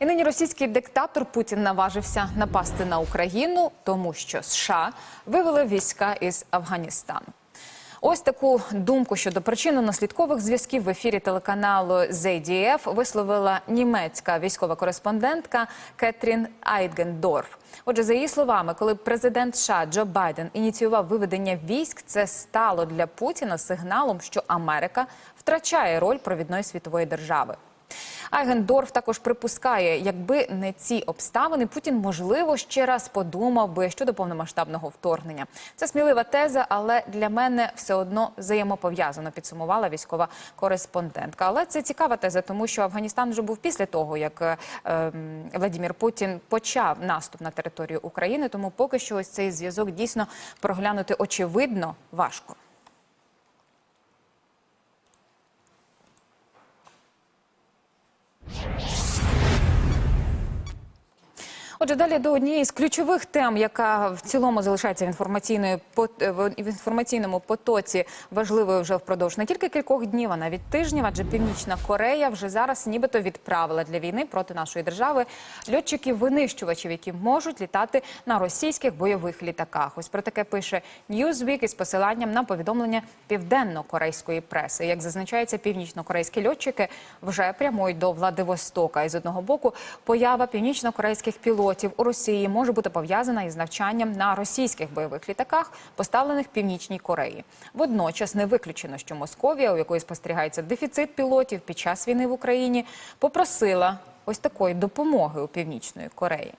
І нині російський диктатор Путін наважився напасти на Україну, тому що США вивели війська із Афганістану. Ось таку думку щодо причинно-наслідкових зв'язків в ефірі телеканалу ZDF висловила німецька військова кореспондентка Кетрін Айдгендорф. Отже, за її словами, коли президент США Джо Байден ініціював виведення військ, це стало для Путіна сигналом, що Америка втрачає роль провідної світової держави. Айгендорф також припускає, якби не ці обставини, Путін можливо ще раз подумав би щодо повномасштабного вторгнення. Це смілива теза, але для мене все одно взаємопов'язано. Підсумувала військова кореспондентка. Але це цікава теза, тому що Афганістан вже був після того, як е, Владимир Путін почав наступ на територію України. Тому поки що ось цей зв'язок дійсно проглянути очевидно важко. Отже, далі до однієї з ключових тем, яка в цілому залишається в інформаційної пот- в інформаційному потоці важливою вже впродовж не тільки кількох днів, а навіть тижнів, адже Північна Корея вже зараз нібито відправила для війни проти нашої держави льотчиків винищувачів, які можуть літати на російських бойових літаках. Ось про таке пише Newsweek із посиланням на повідомлення південно-корейської преси. Як зазначається, північно-корейські льотчики вже прямують до Владивостока. І з одного боку, поява північно-корейських пілотів у Росії може бути пов'язана із навчанням на російських бойових літаках, поставлених північній Кореї. Водночас не виключено, що Московія, у якої спостерігається дефіцит пілотів під час війни в Україні, попросила ось такої допомоги у північної Кореї.